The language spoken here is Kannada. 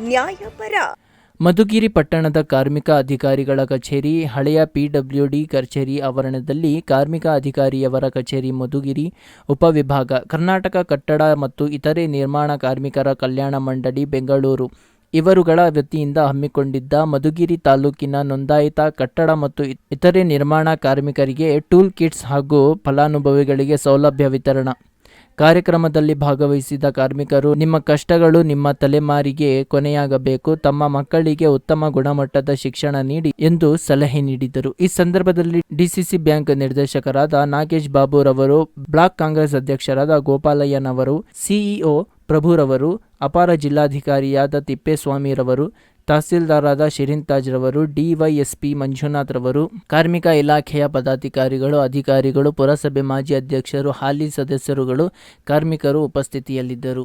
ನ್ಯಾಯಪರ. ಮಧುಗಿರಿ ಪಟ್ಟಣದ ಕಾರ್ಮಿಕ ಅಧಿಕಾರಿಗಳ ಕಚೇರಿ, ಹಳೆಯ ಪಿಡಬ್ಲ್ಯೂಡಿ ಕಚೇರಿ ಆವರಣದಲ್ಲಿ ಕಾರ್ಮಿಕ ಅಧಿಕಾರಿಯವರ ಕಚೇರಿ ಮಧುಗಿರಿ ಉಪವಿಭಾಗ, ಕರ್ನಾಟಕ ಕಟ್ಟಡ ಮತ್ತು ಇತರೆ ನಿರ್ಮಾಣ ಕಾರ್ಮಿಕರ ಕಲ್ಯಾಣ ಮಂಡಳಿ, ಬೆಂಗಳೂರು. ಇವರುಗಳ ವತಿಯಿಂದ ಹಮ್ಮಿಕೊಂಡಿದ್ದ ಮಧುಗಿರಿ ತಾಲೂಕಿನ ನೋಂದಾಯಿತ ಕಟ್ಟಡ ಮತ್ತು ಇತರೆ ನಿರ್ಮಾಣ ಕಾರ್ಮಿಕರಿಗೆ ಟೂಲ್ ಕಿಟ್ಸ್ ಹಾಗೂ ಫಲಾನುಭವಿಗಳಿಗೆ ಸೌಲಭ್ಯ ವಿತರಣಾ. ಕಾರ್ಯಕ್ರಮದಲ್ಲಿ ಭಾಗವಹಿಸಿದ ಕಾರ್ಮಿಕರು, ನಿಮ್ಮ ಕಷ್ಟಗಳು ನಿಮ್ಮ ತಲೆಮಾರಿಗೆ ಕೊನೆಯಾಗಬೇಕು, ತಮ್ಮ ಮಕ್ಕಳಿಗೆ ಉತ್ತಮ ಗುಣಮಟ್ಟದ ಶಿಕ್ಷಣ ನೀಡಿ ಎಂದು ಸಲಹೆ ನೀಡಿದರು. ಈ ಸಂದರ್ಭದಲ್ಲಿ ಡಿಸಿಸಿ ಬ್ಯಾಂಕ್ ನಿರ್ದೇಶಕರಾದ ನಾಗೇಶ್ ಬಾಬುರವರು, ಬ್ಲಾಕ್ ಕಾಂಗ್ರೆಸ್ ಅಧ್ಯಕ್ಷರಾದ ಗೋಪಾಲಯ್ಯನವರು, ಸಿಇಒ ಪ್ರಭುರವರು, ಅಪಾರ ಜಿಲ್ಲಾಧಿಕಾರಿಯಾದ ತಿಪ್ಪೇಸ್ವಾಮಿರವರು ತಹಸೀಲ್ದಾರಾದ ಶಿರಿನ್ ತಾಜ್ ರವರು, ಡಿವೈಎಸ್ಪಿ ಮಂಜುನಾಥ್ ರವರು, ಕಾರ್ಮಿಕ ಇಲಾಖೆಯ ಪದಾಧಿಕಾರಿಗಳು, ಅಧಿಕಾರಿಗಳು, ಪುರಸಭೆ ಮಾಜಿ ಅಧ್ಯಕ್ಷರು, ಹಾಲಿ ಸದಸ್ಯರುಗಳು, ಕಾರ್ಮಿಕರು ಉಪಸ್ಥಿತಿಯಲ್ಲಿದ್ದರು.